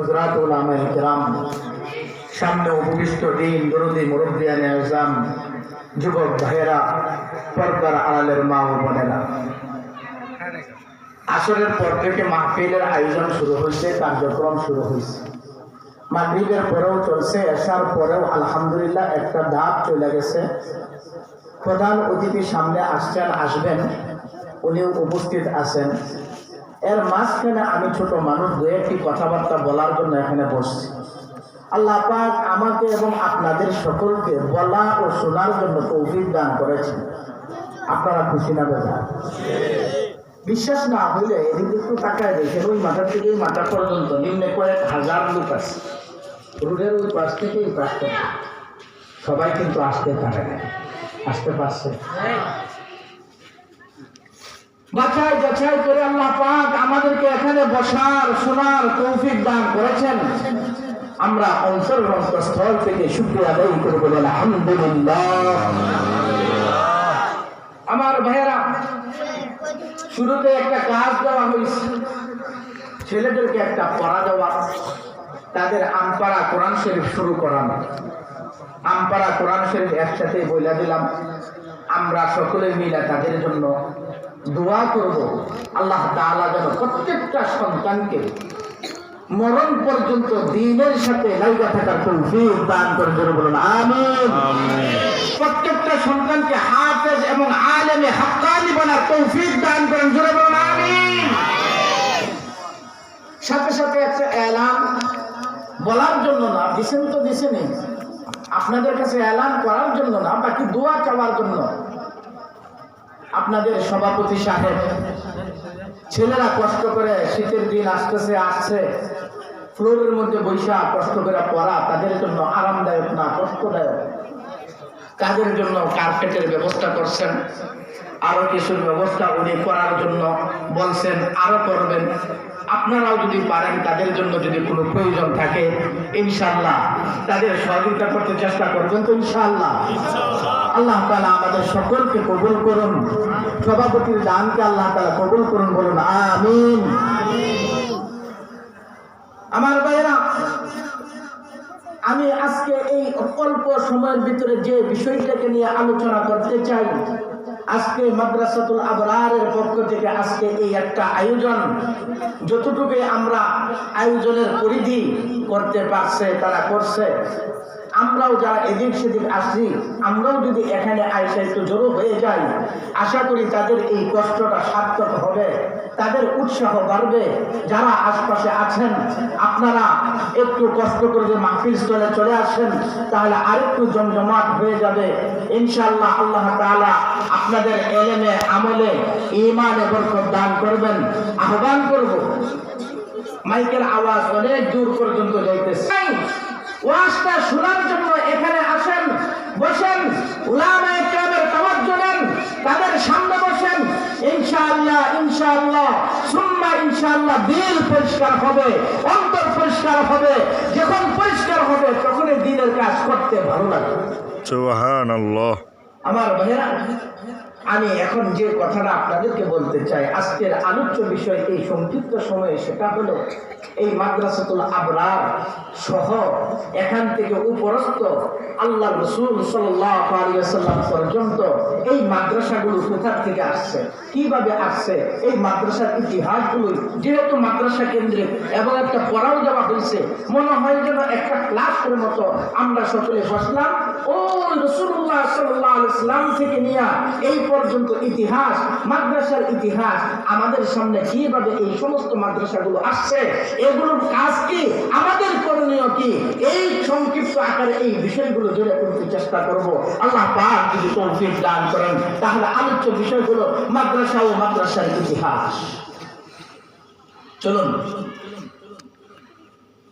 হজরাত সামনে উপবিষ্ট দিন, দরদি মুরব্বিয়ানে আজম যুবক ভাইয়েরা, পর্দার আড়ালের মা ও বোনেরা। আসরের পর থেকে মাহফিলের আয়োজন শুরু হয়েছে, কার্যক্রম শুরু হয়েছে। মাগরিবের পরেও চলছে এসার পরেও আলহামদুলিল্লাহ একটা ধাপ চলে গেছে। প্রধান অতিথি সামনে আসছেন, আসবেন, উনিও উপস্থিত আছেন। এর মাঝখানে আমি ছোট মানুষ, দু একটি কথাবার্তা বলার জন্য এখানে বসছি। আল্লাহ পাক আমাকে এবং আপনাদের সকলকে বলা ও শোনার জন্য তৌফিক দান করেছেন। আপনারা খুশি না বেজা বিশ্বাস না হইলে এদিকে একটু তাকায় দেখেন ওই মাথার থেকে মাথা পর্যন্ত নিম্নে কয়েক হাজার লোক আছে। রোডের ওই পাশ থেকে এই পাশ সবাই কিন্তু আসতে পারে না আসতে পারছে? বাছাই, যাচাই করে আল্লাহ পাক আমাদেরকে এখানে বসার, শোনার তৌফিক দান করেছেন। আমরা অন্তর স্থল থেকে শুক্রিয়া আদায় করে বলেন আলহামদুলিল্লাহ। আমার ভাইয়েরা, শুরুতে একটা কাজ দেওয়া হয়েছে। ছেলেদেরকে একটা পড়া দেওয়া। তাদের আমপাড়া কোরআন শরীফ শুরু করানো। আমপাড়া কোরআন শরীফ একসাথে বইলা দিলাম। আমরা সকলে মিলে তাদের জন্য দোয়া করব। আল্লাহ তাআলা যেন প্রত্যেকটা সন্তানকে মরণ পর্যন্ত দিনের সাথে লাইগা থাকার তৌফিক দান করে জন্য বলুন আমিন। প্রত্যেকটা সন্তানকে হাফেজ এবং আলেমে হাক্কানি বানার তৌফিক দান করেন জোরে বলুন আমিন। সাথে সাথে একটা এলান বলার জন্য না দিছেন তো দিছেনই। আপনাদের কাছে এলান করার জন্য না, বাকি দোয়া চাওয়ার জন্য। আপনাদের সভাপতি সাহেব, ছেলেরা কষ্ট করে শীতের দিন আসতেছে, আসছে। ফ্লোরের মধ্যে বৈশা কষ্ট করে পড়া, তাদের জন্য আরামদায়ক না, কষ্টদায়ক। তাদের জন্য কার্পেটের ব্যবস্থা করছেন। আরও কিছুর ব্যবস্থা উনি করার জন্য বলছেন, আরও করবেন। আপনারাও যদি পারেন, তাদের জন্য যদি কোনো প্রয়োজন থাকে ইনশাল্লাহ তাদের সহযোগিতা করতে চেষ্টা করবেন তো ইনশাল্লাহ আল্লাহ তালা আমাদের সকলকে কবুল করুন, সভাপতির দানকে আল্লাহ তালা কবুল করুন, বলুন আমিন। আমার ভাইয়েরা, আমি আজকে এই অল্প সময়ের ভিতরে যে বিষয়টাকে নিয়ে আলোচনা করতে চাই আজকে মাদ্রাসাতুল আবরারের পক্ষ থেকে আজকে এই একটা আয়োজন যতটুকু আমরা আয়োজনের পরিধি করতে পারছে, তারা করছে। আমরাও যারা এদিক সেদিক আসছি, আমরাও যদি এখানে আইসা একটু জড়ো হয়ে যাই, আশা করি তাদের এই কষ্টটা সার্থক হবে, তাদের উৎসাহ বাড়বে। যারা আশপাশে আছেন, আপনারা একটু কষ্ট করে যে মাহফিল স্থলে চলে আসেন, তাহলে আরেকটু জমজমাট হয়ে যাবে। ইনশাল্লাহ আল্লাহ তাআলা আপনাদের এলেমে, আমলে ইমানে বরকত দান করবেন। আহ্বান করব, মাইকের আওয়াজ অনেক দূর পর্যন্ত যাইতেছে। ওয়াজটা শোনার জন্য এখানে আসেন বসেন উলামায়ে কেরামের তাওয়াজ্জু নেন তাদের সামনে বসেন ইনশাআল্লাহ ইনশাআল্লাহ সুম্মা ইনশাআল্লাহ দিল পরিষ্কার হবে অন্তর পরিষ্কার হবে যখন পরিষ্কার হবে তখনই দিনের কাজ করতে ভালো লাগবে। সুবহান আল্লাহ আমার ভাইয়েরা আমি এখন যে কথাটা আপনাদেরকে বলতে চাই, আজকের আলোচ্য বিষয় এই সংক্ষিপ্ত সময়ে সেটা হলো এই মাদ্রাসাতুল আবরার সহ এখান থেকে উপরস্থ আল্লাহ রসুল সাল্লাম পর্যন্ত এই মাদ্রাসাগুলো কোথা থেকে আসছে? কীভাবে আসছে? এই মাদ্রাসার ইতিহাসগুলো, যেহেতু মাদ্রাসা কেন্দ্রিক এবং একটা পড়াও দেওয়া হয়েছে, মনে হয় যেন একটা ক্লাসের মতো আমরা সকলে বসলাম। ও রসুল্লাহ সাল্লাহ ইসলাম থেকে নিয়ে এই পর্যন্ত ইতিহাস, মাদ্রাসার ইতিহাস আমাদের সামনে কীভাবে এই সমস্ত মাদ্রাসাগুলো আসছে, এগুলোর কাজ কি, আমাদের করণীয় কি, এই সংক্ষিপ্ত আকারে এই বিষয়গুলো জেনে করতে চেষ্টা করব। আল্লাহ পাক যদি তৌফিক দান করেন, তাহলে আলোচ্য বিষয়গুলো মাদ্রাসা ও মাদ্রাসার ইতিহাস। চলুন।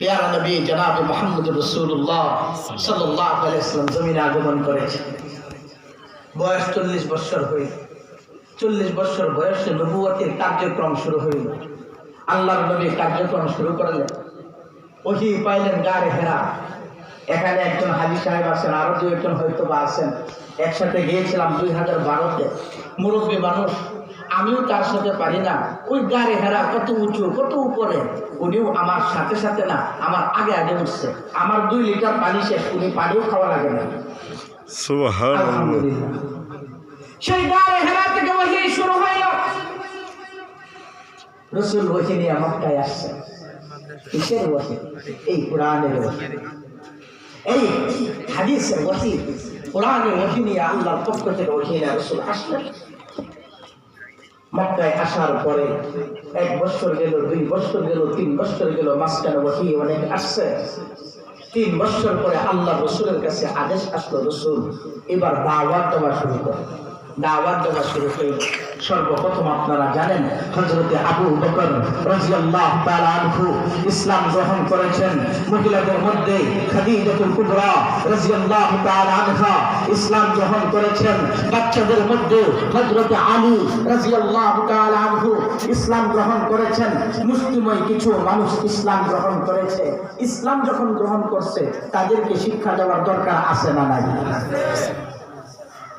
পেয়ারা নবী জনাব মোহাম্মদ রসুল্লাহ সাল্লাহ আলাইসলাম জমিনে আগমন করেছে বয়স চল্লিশ বৎসর হইল চল্লিশ বৎসর বয়সে নবুয়তের কার্যক্রম শুরু হইল। আল্লাহর নবী কার্যক্রম শুরু করলেন। ওহি পাইলেন গাড়ে হেরা। এখানে একজন হাজি সাহেব আছেন, আরও দু একজন হয়তো বা আছেন। একসাথে গিয়েছিলাম দুই হাজার বারোতে। মুরব্বী মানুষ, আমিও তার সাথে পারি না। ওই গাড়ি হেরা কত উঁচু, কত উপরে? উনিও আমার সাথে সাথে না, আমার আগে আগে উঠছে। আমার দুই লিটার পানি শেষ, উনি পানিও খাওয়া লাগে না। আল্লাহ সেই আসছে। এই কোরআনের এই হাদিসের ওহি। কোরআনের ওহি নিয়ে আল্লাহর থেকে ওহি নিয়ে রসুল আসলেন আসার পরে এক বছর গেল, দুই বছর গেল, তিন বছর গেল, মাঝখানে ওহি অনেক আসছে। তিন বছর পরে আল্লাহ রসুলের কাছে আদেশ আসলো রসুল এবার দাওয়াত দেওয়া শুরু করে। দাওয়াত দেওয়া শুরু করে সর্বপ্রথম আপনারা জানেন হজরতে আবু বকর রাজিয়াল্লাহ তাআলা আনহু ইসলাম গ্রহণ করেছেন। মহিলাদের মধ্যে খাদিজাতুল কুবরা রাজিয়াল্লাহ তাআলা আনহা ইসলাম গ্রহণ করেছেন। বাচ্চাদের মধ্যে হজরতে আলী রাজিয়াল্লাহ তাআলা আনহু ইসলাম গ্রহণ করেছেন। মুসলিমই কিছু মানুষ ইসলাম গ্রহণ করেছে। ইসলাম যখন গ্রহণ করছে, তাদেরকে শিক্ষা দেওয়ার দরকার আছে না নাই?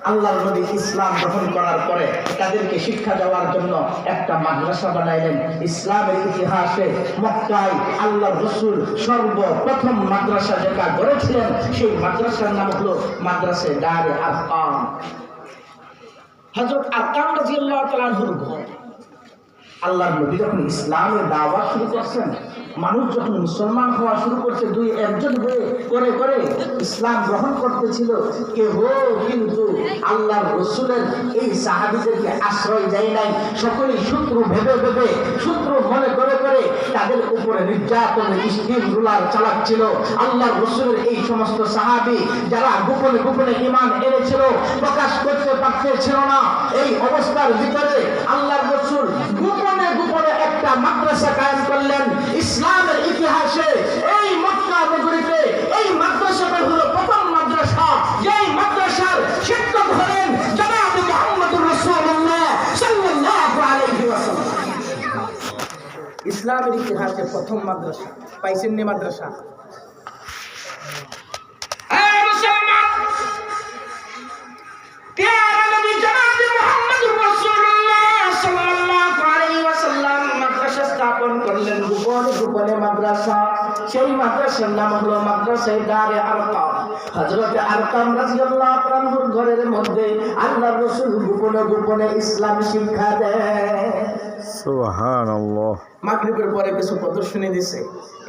আল্লাহর নবী ইসলাম গ্রহণ করার পরে তাদেরকে শিক্ষা দেওয়ার জন্য একটা মাদ্রাসা বানাইলেন। ইসলামের ইতিহাসে মক্কায় আল্লাহ রসুল সর্বপ্রথম মাদ্রাসা যেটা গড়েছিলেন, সেই মাদ্রাসার নাম হলো মাদ্রাসে দারে আরকাম হযরত আরকাম রাদিয়াল্লাহু তাআলার ঘর। আল্লাহর নবী যখন ইসলামের দাওয়াত শুরু করছেন মানুষ যখন মুসলমান হওয়া শুরু করছে, দুই একজন হয়ে করে করে ইসলাম গ্রহণ করতেছিল, কেহ কিন্তু আল্লাহর রসুলের এই সাহাবিদেরকে আশ্রয় দেয় নাই। সকলেই শত্রু ভেবে ভেবে, শত্রু মনে করে করে তাদের উপরে নির্যাতনের স্টিম রুলার চালাচ্ছিল। আল্লাহ রসুলের এই সমস্ত সাহাবি যারা গোপনে গোপনে ইমান এনেছিল, প্রকাশ করতে পারতেছিল না। এই অবস্থার ভিতরে আল্লাহ রসুল গোপনে একটা মাদ্রাসা কায়েম করলেন। ইসলামের ইতিহাসে এই মক্কা নগরীতে এই মাদ্রাসাটা হলো প্রথম মাদ্রাসা। যেই মাদ্রাসার শিক্ষক হলেন জনাব মুহাম্মদুর রাসূলুল্লাহ সাল্লাল্লাহু আলাইহি ওয়াসাল্লাম। ইসলামের ইতিহাসে প্রথম মাদ্রাসা, পাইছেন নি মাদ্রাসা? মাদ্রাসার নাম হলো মাদ্রাসায় দারে আরকাম হযরত আরকাম রাদিয়াল্লাহু আনহুর ঘরের মধ্যে আল্লাহর রাসূল গোপনে গোপনে ইসলাম শিক্ষা দেয়। সুবহানাল্লাহ। মাগরিবের পরে কিছু প্রদর্শনী দিছে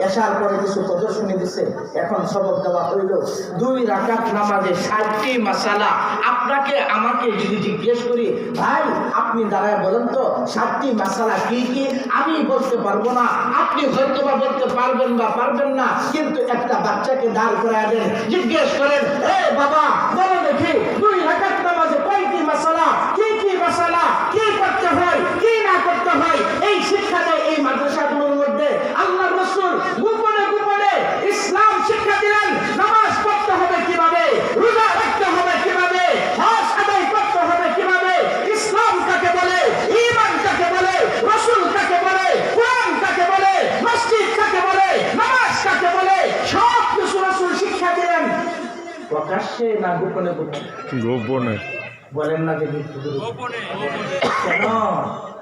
এশার পরে কিছু প্রদর্শনী দিছে এখন সবক দেওয়া হইল। দুই রাকাত নামাজে ষাটটি মাসালা। আপনাকে, আমাকে যদি জিজ্ঞেস করি, ভাই, আপনি দাঁড়ায় বলেন তো ষাটটি মাসালা কি কি? আমি বলতে পারব না। আপনি হয়তো বা বলতে পারবেন বা পারবেন না, কিন্তু একটা বাচ্চাকে দাঁড় করে দেন। জিজ্ঞেস করেন, এ বাবা, বলো দেখি, দুই রাকাত নামাজে কয়টি মাসালা? কি কি মাসালা? কি করতে হয়? কি না করতে হয়? এই শিক্ষা এই মাদ্রাসাগুলোর প্রকাশ্যে না গোপনে গোপনে? গোপনে। বলেন না দেখি কেন?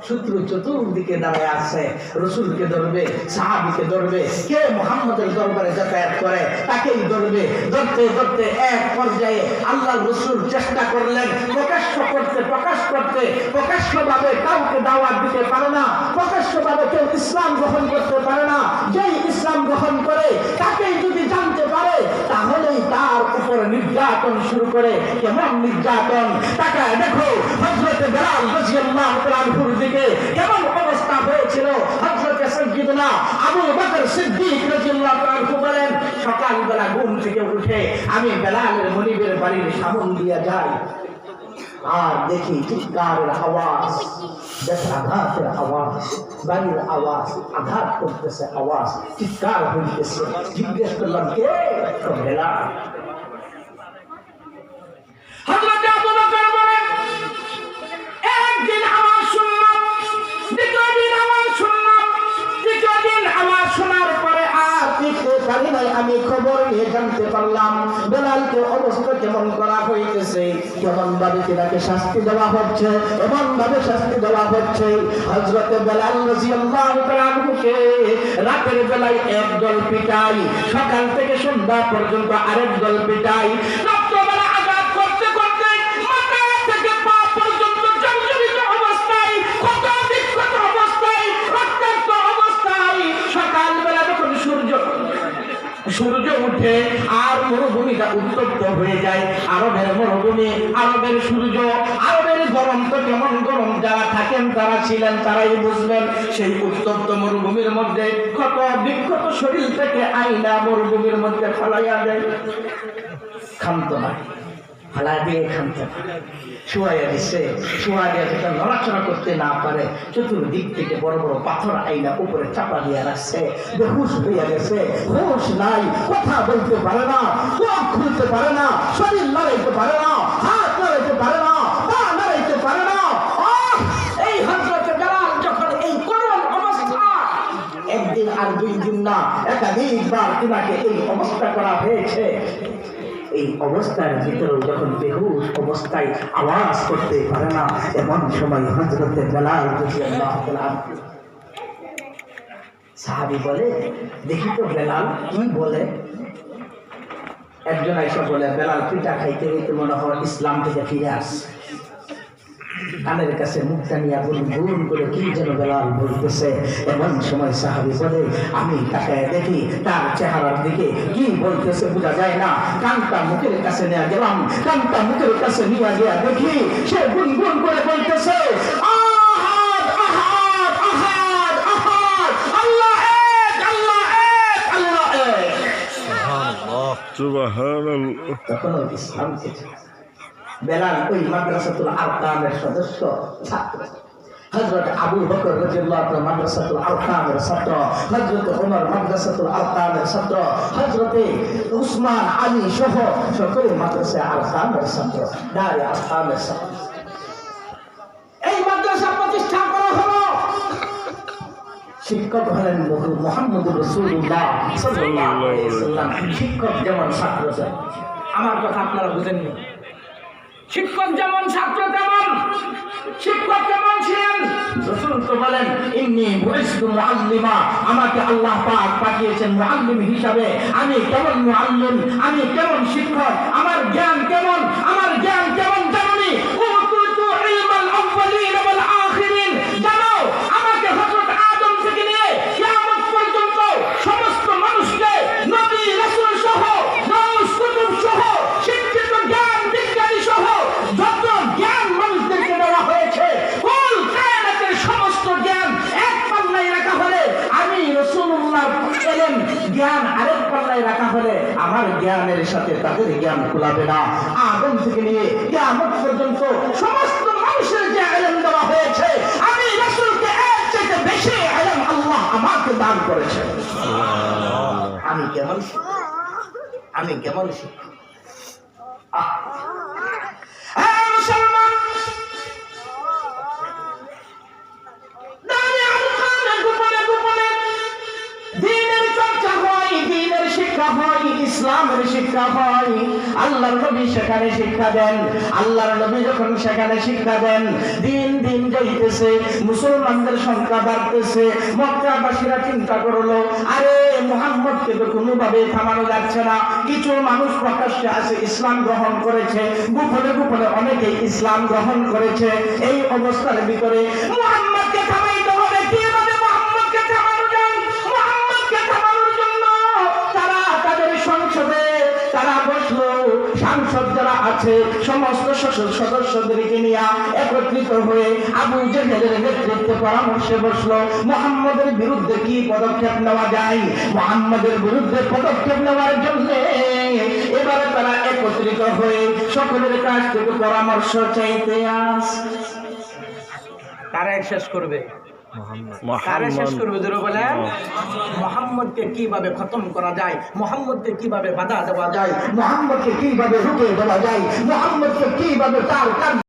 শত্রু চতুর্দিকে দাঁড়ায় আছে। রসুলকে ধরবে, সাহাবিকে ধরবে, কে মোহাম্মদের দরবারে যাতায়াত করে, তাকেই ধরবে। ধরতে ধরতে এক পর্যায়ে আল্লাহ রসুল চেষ্টা করলেন, প্রকাশ্য করতে, প্রকাশ করতে, প্রকাশ্যভাবে কাউকে দাওয়াত দিতে পারে না, প্রকাশ্যভাবে কেউ ইসলাম গ্রহণ করতে পারে না। যেই ইসলাম গ্রহণ করে, তাকেই যদি জানতে পারে, তাহলেই তার উপর নির্যাতন শুরু করে। কেমন নির্যাতন? তাকে দেখো হজরতে রাদিয়াল্লাহু তাআলার দিকে কেমন আমি বেলালের মনিবের বাড়ির সামন দিয়া যাই। আর দেখি চিৎকারের আওয়াজ আঘাতের আওয়াজ, বাড়ির আওয়াজ, আঘাত করতেছে আওয়াজ, চিৎকার হইতেছে। জিজ্ঞেস করলাম, কে? বেলাল খবর নিয়ে জানতে পারলাম, বেলালকে অবস্থা কেমন করা হইতেছে? কেমন ভাবে তিনাকে শাস্তি দেওয়া হচ্ছে এমন ভাবে শাস্তি দেওয়া হচ্ছে? হজরত বেলাল আনহুকে রাতের বেলায় এক দল পিটাই সকাল থেকে সন্ধ্যা পর্যন্ত আরেক দল পিটাই উঠে আর মরুভূমিটা উত্তপ্ত হয়ে যায়। আরবের মরুভূমি, আরবের সূর্য, আরবের গরম তো কেমন গরম, যারা থাকেন, তারা ছিলেন, তারাই বুঝবেন, সেই উত্তপ্ত মরুভূমির মধ্যে ক্ষত বিক্ষত শরীর থেকে আইনা মরুভূমির মধ্যে ফলাইয়া দেয়। খান্ত না ফালা দিয়ে খান্ত শুয়াইয়া যেটা নড়াচড়া করতে না পারে চতুর্দিক থেকে বড় বড় পাথর আইনা উপরে চাপা দিয়ে রাখছে, বেহুশ হইয়া গেছে, হুশ নাই, কথা বলতে পারে না চোখ খুলতে পারে না, শরীর লড়াইতে পারে না, হাত লড়াইতে পারে না, পা লড়াইতে পারে না! এই হজরত বেলাল যখন এই অবস্থা, একদিন আর দুই দিন না, একাধিকবার তিনাকে এই অবস্থা করা হয়েছে। এই অবস্থার ভিতরে যখন বেহুশ অবস্থায় আওয়াজ করতে পারে না, এমন সময় হজরতে বেলাল সাহাবি বলে, দেখি তো বেলাল, কি বলে? একজন আইসা বলে, বেলাল, পিঠা খাইতে খাইতে মনে হয় ইসলাম থেকে ফিরে আসছে। কানের কাছে মুখটা নিয়ে গুন গুন করে কি যেন বেলাল বলতেছে? এমন সময় সাহাবি বলে আমি তাকায় দেখি তার চেহারার দিকে কি বলতেছে বোঝা যায় না। কানটা মুখের কাছে নিয়ে গেলাম কানটা মুখের কাছে নিয়ে গিয়া দেখি সে গুন গুন করে বলতেছে আহাদ আহাদ আহাদ আহাদ আল্লাহ এক আল্লাহ এক আল্লাহ এক। সুবহানাল্লাহ। তখনও ইসলাম থেকে বেলাল ওই মাদ্রাসাতুল আরকামের সদস্য, ছাত্র। হজরত আবু বকর রাদিয়াল্লাহু তাআলা মাদ্রাসাতুল আরকামের ছাত্র হজরত ওমর মাদ্রাসাতুল আরকামের ছাত্র হজরত উসমান আলী সহ সকলে মাদ্রাসা আরকামের ছাত্র দাঁড়ে আরকামের ছাত্র। এই মাদ্রাসা প্রতিষ্ঠা করা হলো। শিক্ষক হলেন মোহাম্মদ রসুল্লাহ সাল্লাল্লাহু আলাইহি ওয়াসাল্লাম। শিক্ষক যেমন ছাত্র আমার কথা আপনারা বুঝেননি। শিক্ষক যেমন, ছাত্র তেমন, শিক্ষক কেমন ছিলেন? রসুল তো বলেন, ইন্নি বুইসতু মুআল্লিমা। আমাকে আল্লাহ পাঠিয়েছেন মুআল্লিম হিসাবে। আমি কেমন আমি কেমন শিক্ষক? আমার জ্ঞান কেমন? আমার জ্ঞান কেমন? জ্ঞানের সাথে তাদের জ্ঞান খোলাবে না। আদম থেকে নিয়ে জ্ঞান পর্যন্ত সমস্ত মানুষের যে আয়ন দেওয়া হয়েছে আমি রসুলকে এর চাইতে বেশি আয়ন আল্লাহ আমাকে দান করেছে আমি কেমন আমি কেমন শিক্ষক শিক্ষা হয় ইসলামের শিক্ষা হয় আল্লাহর নবী সেখানে শিক্ষা দেন, আল্লাহর নবী যখন সেখানে শিক্ষা দেন, দিন দিন যাইতেছে, মুসলমানদের সংখ্যা বাড়তেছে, মক্কাবাসীরা চিন্তা করল, আরে মোহাম্মদকে তো কোনোভাবে থামানো যাচ্ছে না, কিছু মানুষ প্রকাশ্যে আছে ইসলাম গ্রহণ করেছে, গোপনে গোপনে অনেকেই ইসলাম গ্রহণ করেছে, এই অবস্থার ভিতরে মোহাম্মদকে আছে, সমস্ত সদস্যদেরকে নিয়ে একত্রিত হয়ে আবু জেহেলের নেতৃত্বে পরামর্শে বসল, মোহাম্মদের বিরুদ্ধে কি পদক্ষেপ নেওয়া যায়? মোহাম্মদের বিরুদ্ধে পদক্ষেপ নেওয়ার জন্য এবারে তারা একত্রিত হয়ে সকলের কাছ থেকে পরামর্শ চাইতে আস কারা শেষ করবে। কারা শেষ করবে জোরে বলেন? মোহাম্মদকে কীভাবে খতম করা যায়? মোহাম্মদকে কীভাবে বাধা দেওয়া যায়? মোহাম্মদকে কীভাবে রুখে দেওয়া যায়? মোহাম্মদকে কীভাবে তার